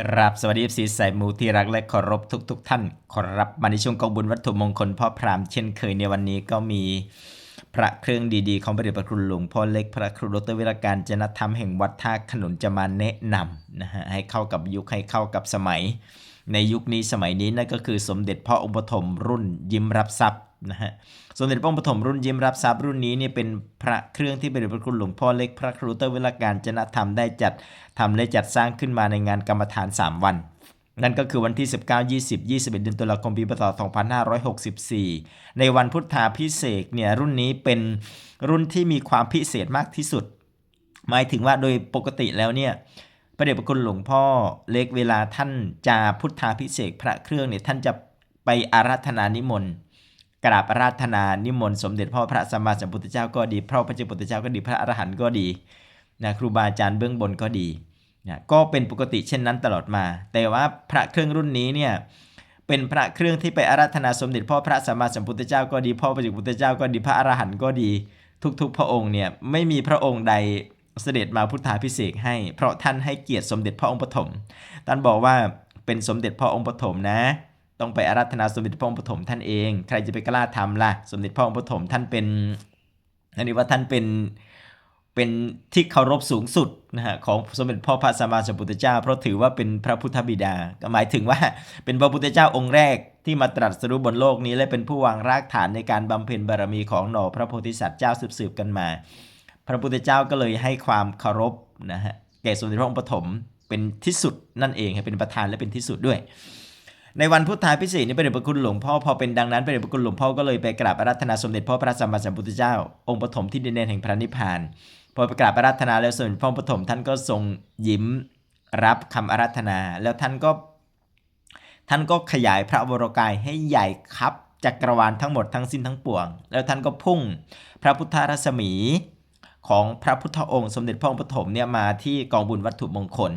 ครับสวัสดีสีสายมูที่รักและเคารพทุกทท่านขอรับมาในช่วงกองบุญวัตถุมงคลพ่อพรามเช่นเคยในวันนี้ก็มีพระเครื่องดีๆ ของพระเดชพระคุณหลวงพ่อเล็กพระครูดรวิรการจนธรรมแห่งวัดท่าขนุนจะมาแนะนำนะฮะให้เข้ากับยุคให้เข้ากับสมัย ในยุคนี้สมัยนี้นั่นก็คือสมเด็จพ่อองค์ปฐมรุ่นยิ้มรับทรัพย์ นะฮะสมเด็จพระองปฐมรุ่นยิ้มรับทรัพย์รุ่นนี้เนี่ยเป็นพระเครื่องที่พระเดชพระคุณหลวงพ่อเล็กพระครูดรวิรการจนธรรมได้จัดทำและจัดสร้างขึ้นมาในงานกรรมฐาน 3 วันนั่นก็คือวันที่ 19 20 21 เดือนตุลาคมปีพศ2564 ในวันพุทธาพิเศษเนี่ยรุ่นนี้เป็นรุ่นที่มีความพิเศษมากที่สุด หมายถึงว่าโดยปกติแล้วเนี่ยพระเดชพระคุณหลวงพ่อเล็กเวลาท่านจะพุทธาพิเศษพระเครื่องเนี่ยท่านจะไปอาราธนานิมนต์ กราบอาราธนานิมนต์สมเด็จพ่อพระสัมมาสัมพุทธเจ้าก็ดี พระพระเจ้าพุทธเจ้าก็ดีพระอรหันต์ก็ดีนะครูบาอาจารย์เบื้องบนก็ดีนะก็เป็นปกติเช่นนั้นตลอดมา แต่ว่าพระเครื่องรุ่นนี้เนี่ยเป็นพระเครื่องที่ไปอาราธนาสมเด็จพ่อพระสัมมาสัมพุทธเจ้าก็ดีพ่อพระเจ้าพุทธเจ้าก็ดีพระอรหันต์ก็ดี ทุกๆ พระองค์เนี่ยไม่มีพระองค์ใดเสด็จมาพุทธาพิเศษให้ เพราะท่านให้เกียรติสมเด็จพระองค์ปฐมท่านบอกว่าเป็นสมเด็จพ่อองค์ปฐมนะ ต้องไปอาราธนาสมเด็จพระองค์ปฐมท่านเอง ใครจะไปกล้าทำล่ะ สมเด็จพระองค์ปฐมท่านเป็นอันนี้ว่าท่านเป็นเป็นที่เคารพสูงสุดนะฮะของสมเด็จพ่อพระสัมมาสัมพุทธเจ้า เพราะถือว่าเป็นพระพุทธบิดา ก็หมายถึงว่าเป็นพระพุทธเจ้าองค์แรกที่มาตรัสรู้บนโลกนี้ และเป็นผู้วางรากฐานในการบำเพ็ญบารมีของหน่อพระโพธิสัตว์เจ้าสืบๆกันมา พระพุทธเจ้าก็เลยให้ความเคารพนะฮะแก่สมเด็จพระองค์ปฐมเป็นที่สุดนั่นเองครับเป็นประธานและเป็นที่สุดด้วย ในวันพุทธาพิเศษนี้พระเดชพระคุณหลวงพ่อพอเป็นดังนั้นพระเดชพระคุณหลวงพ่อก็เลยไปกราบอาราธนาสมเด็จพ่อพระสัมมาสัมพุทธเจ้า องค์ปฐมที่ดินแดนแห่งพระนิพพาน พอไปกราบอาราธนาแล้วสมเด็จพ่อปฐมท่านก็ทรงยิ้มรับคำอาราธนา แล้วท่านก็ ท่านก็ขยายพระวรกายให้ใหญ่ครับจักรวาลทั้งหมดทั้งสิ้นทั้งปวง แล้วท่านก็พุ่งพระพุทธรัศมีของพระพุทธองค์สมเด็จพระองค์ปฐมเนี่ยมาที่กองบุญวัตถุมงคล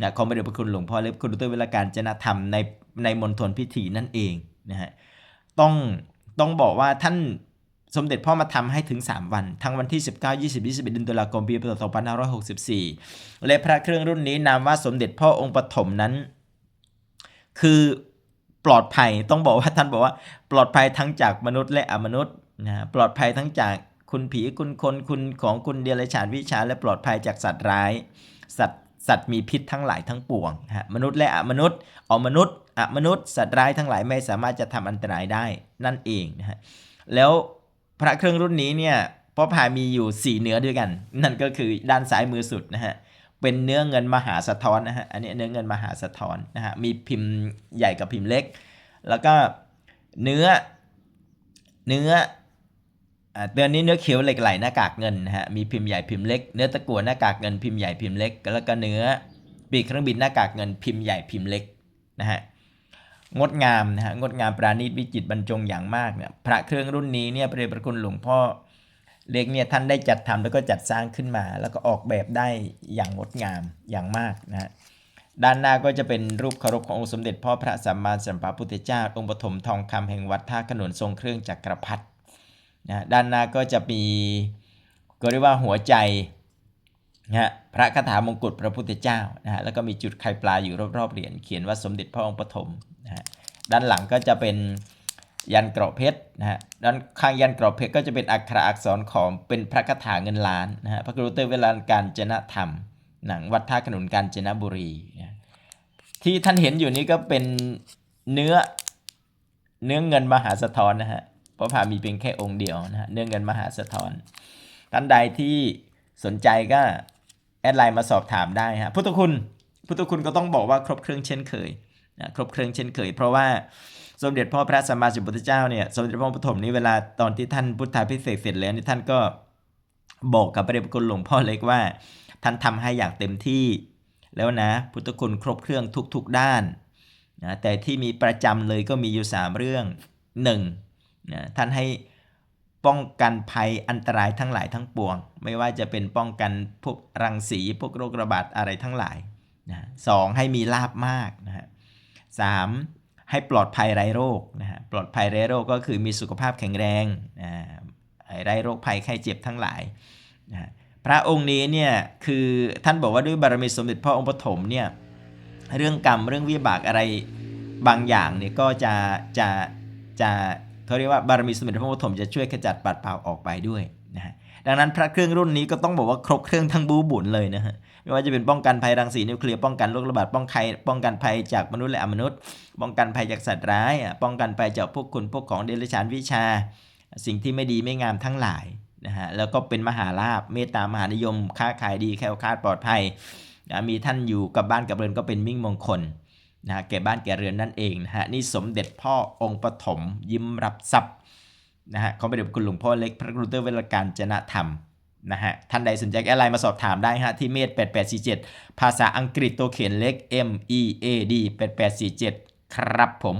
นะของพระเดชพระคุณหลวงพ่อเล็บคุณดรเวลาการจนธรรมใน ในมณฑลพิธีนั่นเองนะฮะต้องต้องบอกว่าท่านสมเด็จพ่อมาทำให้ถึง 3 วัน ทั้งวันที่ 19 20 21เดือนตุลาคมปีพศ2564 และพระเครื่องรุ่นนี้นามว่าสมเด็จพ่อองค์ปฐมนั้น คือปลอดภัยต้องบอกว่าท่านบอกว่าปลอดภัยทั้งจากมนุษย์และอมนุษย์นะปลอดภัยทั้งจากคุณผีคุณคนคุณของคุณเดรัจฉานวิชา และปลอดภัยจากสัตว์ร้าย สัตว์ สัตว์มีพิษทั้งหลายทั้งปวงฮะมนุษย์และอมนุษย์อมนุษย์อมนุษย์สัตว์ร้ายทั้งหลายไม่สามารถจะทำอันตรายได้นั่นเองนะฮะแล้วพระเครื่องรุ่นนี้เนี่ยพ่อพายมีอยู่ 4 เนื้อด้วยกัน นั่นก็คือด้านซ้ายมือสุดนะฮะเป็นเนื้อเงินมหาสะท้อนนะฮะอันนี้เนื้อเงินมหาสะท้อนนะฮะมีพิมพ์ใหญ่กับพิมพ์เล็ก แล้วก็เนื้อเนื้อ เดือนนี้เนื้อเขียวเหล็กไหลหน้ากากเงินนะฮะมีพิมพ์ใหญ่พิมพ์เล็กเนื้อตะกั่วหน้ากากเงินพิมพ์ใหญ่พิมพ์เล็ก แล้วก็เนื้อปีกเครื่องบินหน้ากากเงินพิมพ์ใหญ่พิมพ์เล็กนะฮะงดงามนะฮะงดงามปราณีตวิจิตบรรจงอย่างมากเนี่ยพระเครื่องรุ่นนี้เนี่ยพระเดชพระคุณหลวงพ่อเล็กเนี่ยท่านได้จัดทำแล้วก็จัดสร้างขึ้นมา แล้วก็ออกแบบได้อย่างงดงามอย่างมากนะฮะด้านหน้าก็จะเป็นรูปเคารพขององค์สมเด็จพ่อพระสัมมาสัมพุทธเจ้าองค์ปฐมทองคำแห่งวัดท่าขนุนทรงเครื่องจักรพรรดิ นะด้านหน้าก็จะมีก็เรียกว่าหัวใจนะฮะพระคาถามงกุฎพระพุทธเจ้านะฮะแล้วก็มีจุดไข่ปลาอยู่รอบๆเหรียญเขียนว่าสมเด็จพระองค์ปฐมนะฮะด้านหลังก็จะเป็นยันเกราะเพชรนะฮะด้านข้างยันเกราะเพชรก็จะเป็นอักขระอักษรของเป็นพระคาถาเงินล้านนะฮะพระกรุเตอร์เวลาการจนะธรรม หนังวัดท่าขนุนกาญจนบุรีนะที่ท่านเห็นอยู่นี้ก็เป็นเนื้อเนื้อเงินมหาสะท้อนนะฮะ พราะพามีเพียงแค่องค์เดียวนะฮะเนื้อเงินมหาสะท้อนท่านใดที่สนใจก็แอดไลน์มาสอบถามได้ฮะพุทธคุณพุทธคุณก็ต้องบอกว่าครบเครื่องเช่นเคยนะครบเครื่องเช่นเคย เพราะว่าสมเด็จพ่อพระสัมมาสัมพุทธเจ้าเนี่ยสมเด็จพระปฐมนี้เวลาตอนที่ท่านพุทธาพิเศษเสร็จแล้วนี่ท่านก็บอกกับพระเดชพระคุณหลวงพ่อเล็กว่า ท่านทำให้อย่างเต็มที่แล้วนะ พุทธคุณครบเครื่องทุกๆด้านนะแต่ที่มีประจำเลยก็มีอยู่ 3 เรื่อง 1 นะท่านให้ป้องกันภัยอันตรายทั้งหลายทั้งปวง ไม่ว่าจะเป็นป้องกันพวกรังสีพวกโรคระบาดอะไรทั้งหลายนะสองให้มีลาบมากนะฮะสามให้ปลอดภัยไร้โรคนะฮะปลอดภัยไร้โรคก็คือมีสุขภาพแข็งแรงนะไร้โรคภัยไข้เจ็บทั้งหลายนะพระองค์นี้เนี่ยคือท่านบอกว่าด้วยบารมีสมเด็จพ่อองค์ปฐมเนี่ยเรื่องกรรมเรื่องวิบากอะไรบางอย่างเนี่ยก็จะจะจะ เขาเรียกว่าบารมีสมเด็จพระพุทธมจะช่วยขจัดปัดเป่าออกไปด้วยนะฮะดังนั้นพระเครื่องรุ่นนี้ก็ต้องบอกว่าครบเครื่องทั้งบูบุญเลยนะฮะไม่ว่าจะเป็นป้องกันภัยรังสีนิวเคลียร์ป้องกันโรคระบาดป้องกันป้องกันภัยจากมนุษย์และอมนุษย์ ป้องกันภัยจากสัตว์ร้ายป้องกันภัยจากพวกคุณพวกของเดรัจฉานวิชา สิ่งที่ไม่ดีไม่งามทั้งหลายนะฮะแล้วก็เป็นมหาลาภเมตตามหานิยมค้าขายดีแคล้วคลาดปลอดภัยมีท่านอยู่กับบ้านกับเรือนก็เป็นมิ่งมงคล นะฮะแก่บ้านแก่เรือนนั่นเองนะฮะนี่สมเด็จพ่อองค์ปฐมยิ้มรับทรัพย์นะฮะของพระเดชพระคุณหลวงพ่อเล็กพระครูเตอร์เวลการจนะธรรมนะฮะท่านใดสนใจแอะไลน์มาสอบถามได้ฮะที่เมธ8847 ภาษาอังกฤษตัวเขียนเล็ก M E A D 8847 ครับผม